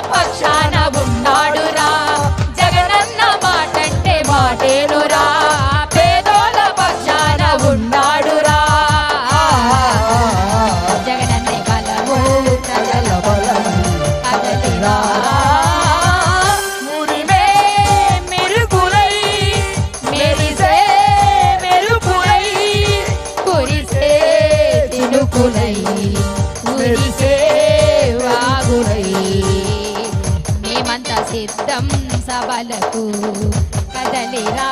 పక్షాన ఉన్నాడురా. జగనన్న మాటంటే మాటేనురా. పేదోల పక్షాన ఉన్నాడురా. జగనన్న బలము ప్రజల బలము కులై చిత్తం సబలకు కదలిరా.